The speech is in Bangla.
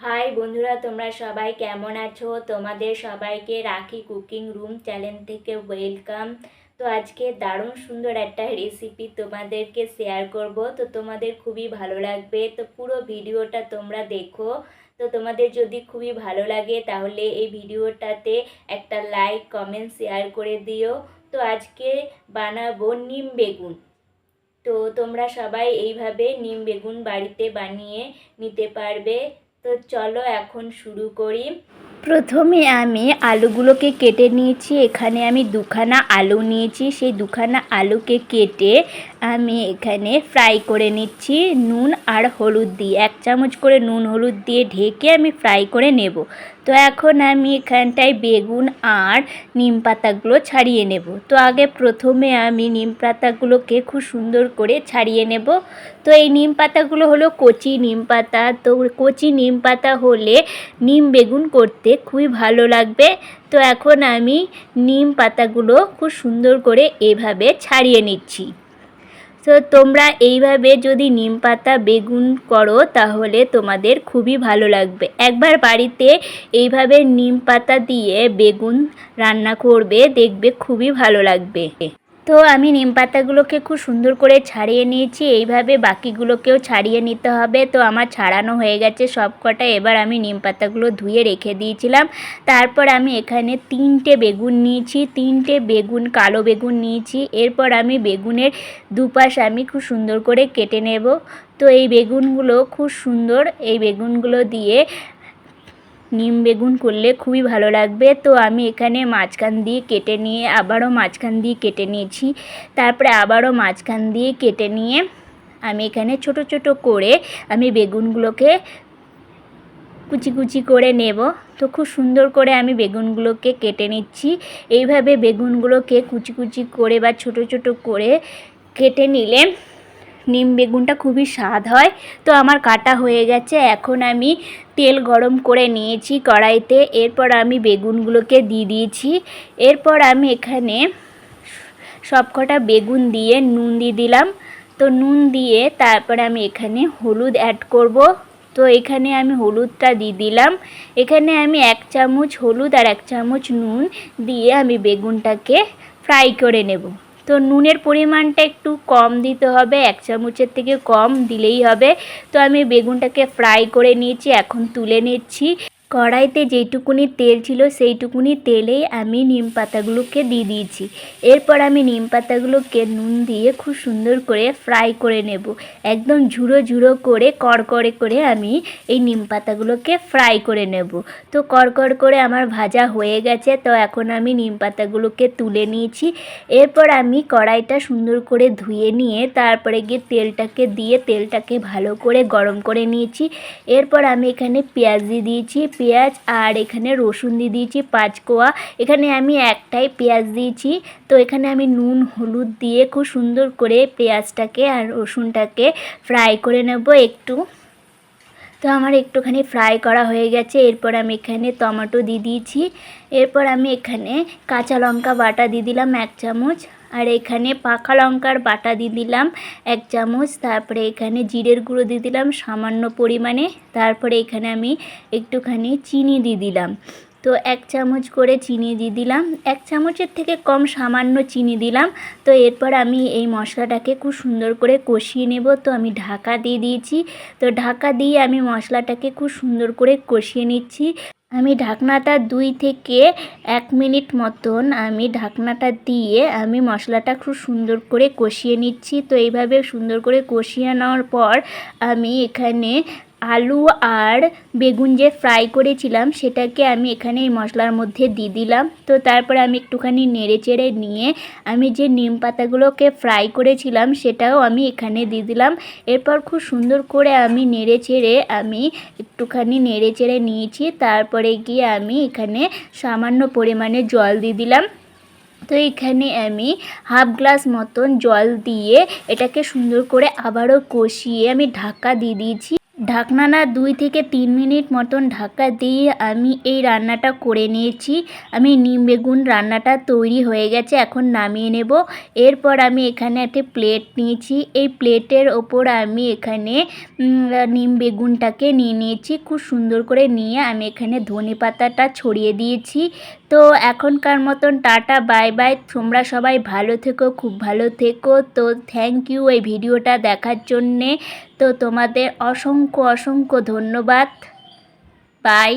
হাই বন্ধুরা, তোমরা সবাই কেমন আছো? তোমাদের সবাইকে রাখি কুকিং রুম চ্যানেল থেকে ওয়েলকাম তো আজকে দারুণ সুন্দর একটা রেসিপি তোমাদেরকে শেয়ার করব। তো তোমাদের খুবই ভালো লাগবে। তো পুরো ভিডিওটা তোমরা দেখো। তো তোমাদের যদি খুবই ভালো লাগে, তাহলে এই ভিডিওটাতে একটা লাইক কমেন্ট শেয়ার করে দিও। তো আজকে বানাবো নিম বেগুন। তো তোমরা সবাই এইভাবে নিম বেগুন বাড়িতে বানিয়ে নিতে পারবে। তো চলো এখন শুরু করি। প্রথমে আমি আলুগুলোকে কেটে নিয়েছি। এখানে আমি দুখানা আলু নিয়েছি। সেই দুখানা আলুকে কেটে আমি এখানে ফ্রাই করে নিচ্ছি। নুন আর হলুদ দিয়ে, এক চামচ করে নুন হলুদ দিয়ে ঢেকে আমি ফ্রাই করে নেব। তো এখন আমি এখানটায় বেগুন আর নিম পাতাগুলো ছাড়িয়ে নেব। তো আগে প্রথমে আমি নিম পাতাগুলোকে খুব সুন্দর করে ছাড়িয়ে নেব। তো এই নিম পাতাগুলো হলো কচি নিম পাতা। তো কচি নিম পাতা হলে নিম বেগুন করতে খুবই ভালো লাগবে। তো এখন আমি নিম পাতাগুলো খুব সুন্দর করে এভাবে ছাড়িয়ে নিচ্ছি। তো তোমরা এইভাবে যদি নিম পাতা বেগুন করো, তাহলে তোমাদের খুবই ভালো লাগবে। একবার বাড়িতে এইভাবে নিম পাতা দিয়ে বেগুন রান্না করবে, দেখবে খুবই ভালো লাগবে। তো আমি নিম পাতাগুলোকে খুব সুন্দর করে ছাড়িয়ে নিয়েছি। এইভাবে বাকিগুলোকেও ছাড়িয়ে নিতে হবে। তো আমার ছাড়ানো হয়ে গেছে সব কটা এবার আমি নিম পাতাগুলো ধুয়ে রেখে দিয়েছিলাম। তারপর আমি এখানে তিনটে বেগুন নিয়েছি। তিনটে বেগুন, কালো বেগুন নিয়েছি। এরপর আমি বেগুনের দুপাশ আমি খুব সুন্দর করে কেটে নেব। তো এই বেগুনগুলো খুব সুন্দর। এই বেগুনগুলো দিয়ে নিম বেগুন করলে খুবই ভালো লাগবে। তো আমি এখানে মাঝখান দিয়ে কেটে নিয়ে আবারও মাঝখান দিয়ে কেটে নিয়েছি। তারপরে আবারও মাঝখান দিয়ে কেটে নিয়ে আমি এখানে ছোট ছোট করে আমি বেগুনগুলোকে কুচি কুচি করে নেব। তো খুব সুন্দর করে আমি বেগুনগুলোকে কেটে নিচ্ছি। এইভাবে বেগুনগুলোকে কুচি কুচি করে বা ছোট ছোট করে কেটে নিলে নিম বেগুনটা খুবই স্বাদ হয়। তো আমার কাটা হয়ে গেছে। এখন আমি তেল গরম করে নিয়েছি কড়াইতে। এরপর আমি বেগুনগুলোকে দিয়ে দিয়েছি। এরপর আমি এখানে সবকটা বেগুন দিয়ে নুন দিয়ে দিলাম। তো নুন দিয়ে তারপরে আমি এখানে হলুদ অ্যাড করব। তো এখানে আমি হলুদটা দিয়ে দিলাম। এখানে আমি এক চামচ হলুদ আর এক চামচ নুন দিয়ে আমি বেগুনটাকে ফ্রাই করে নেব। তো নুনের পরিমাণটা একটু কম দিতে হবে, এক চামচের থেকে কম দিলেই হবে। তো আমি বেগুনটাকে ফ্রাই করে নিয়েছি, এখন তুলে নিচ্ছি। কড়াইতে যেইটুকুনি তেল ছিল সেইটুকুনি তেলেই আমি নিম পাতাগুলোকে দিয়ে দিয়েছি। এরপর আমি নিম পাতাগুলোকে নুন দিয়ে খুব সুন্দর করে ফ্রাই করে নেব। একদম ঝুড়ো ঝুড়ো করে কড়কড়ে করে আমি এই নিম পাতাগুলোকে ফ্রাই করে নেব। তো কড়কড় করে আমার ভাজা হয়ে গেছে, তো এখন আমি নিম পাতাগুলোকে তুলে নিয়েছি। এরপর আমি কড়াইটা সুন্দর করে ধুয়ে নিয়ে তারপরে গিয়ে তেলটাকে দিয়ে তেলটাকে ভালো করে গরম করে নিয়েছি। এরপর আমি এখানে পেঁয়াজ দিয়ে দিয়েছি। পেঁয়াজ আর এখানে রসুন দিয়ে দিয়েছি পাঁচ কোয়া। এখানে আমি একটাই পেঁয়াজ দিয়েছি। তো এখানে আমি নুন, হলুদ দিয়ে খুব সুন্দর করে পেঁয়াজটাকে আর রসুনটাকে ফ্রাই করে নেব একটু। তো আমার একটুখানি ফ্রাই করা হয়ে গেছে। এরপর আমি এখানে টমেটো দিয়ে দিয়েছি। এরপর আমি এখানে কাঁচা লঙ্কা বাটা দিয়ে দিলাম এক চামচ। আর এখানে পাকা লঙ্কার বাটা দিয়ে দিলাম এক চামচ, তারপরে এখানে জিরের গুঁড়ো দিয়ে দিলাম সামান্য পরিমাণে, তারপরে এখানে আমি একটুখানি চিনি দিয়ে দিলাম। তো এক চামচ করে চিনি দিয়ে দিলাম, এক চামচের থেকে কম সামান্য চিনি দিলাম। তো এরপর আমি এই মশলাটাকে খুব সুন্দর করে কষিয়ে নেব। তো আমি ঢাকা দিয়ে দিয়েছি। তো ঢাকা দিয়ে আমি মশলাটাকে খুব সুন্দর করে কষিয়ে নিচ্ছি। আমি ঢাকনাটা দুই থেকে এক মিনিট মতন আমি ঢাকনাটা দিয়ে আমি মশলাটা খুব সুন্দর করে কষিয়ে নিচ্ছি। তো এইভাবে সুন্দর করে কষিয়ে নেওয়ার পর আমি এখানে আলু আর বেগুন যে ফ্রাই করেছিলাম, সেটাকে আমি এখানে এই মশলার মধ্যে দিয়ে দিলাম। তো তারপরে আমি একটুখানি নেড়ে চেড়ে নিয়ে আমি যে নিম পাতাগুলোকে ফ্রাই করেছিলাম, সেটাও আমি এখানে দিয়ে দিলাম। এরপর খুব সুন্দর করে আমি নেড়ে চেড়ে আমি একটুখানি নেড়ে চেড়ে নিয়েছি। তারপরে গিয়ে আমি এখানে সামান্য পরিমাণে জল দিয়ে দিলাম। তো এখানে আমি হাফ গ্লাস মতন জল দিয়ে এটাকে সুন্দর করে আবারও কষিয়ে আমি ঢাকা দিয়ে দিয়েছি। ঢাকনা না দুই থেকে তিন মিনিট মতন ঢাকা দিয়ে আমি এই রান্নাটা করে নিয়েছি। আমি নিম বেগুন রান্নাটা তৈরি হয়ে গেছে, এখন নামিয়ে নেব। এরপর আমি এখানে একটি প্লেট নিয়েছি। এই প্লেটের ওপর আমি এখানে নিম বেগুনটাকে নিয়ে নিয়েছি। খুব সুন্দর করে নিয়ে আমি এখানে ধনে পাতাটা ছড়িয়ে দিয়েছি। তো এখনকার মতন টাটা, বাই বাই। তোমরা সবাই ভালো থেকো, খুব ভালো থেকো। তো থ্যাংক ইউ এই ভিডিওটা দেখার জন্যে। তো তোমাদের অসংখ্য অসংখ্য ধন্যবাদ। বাই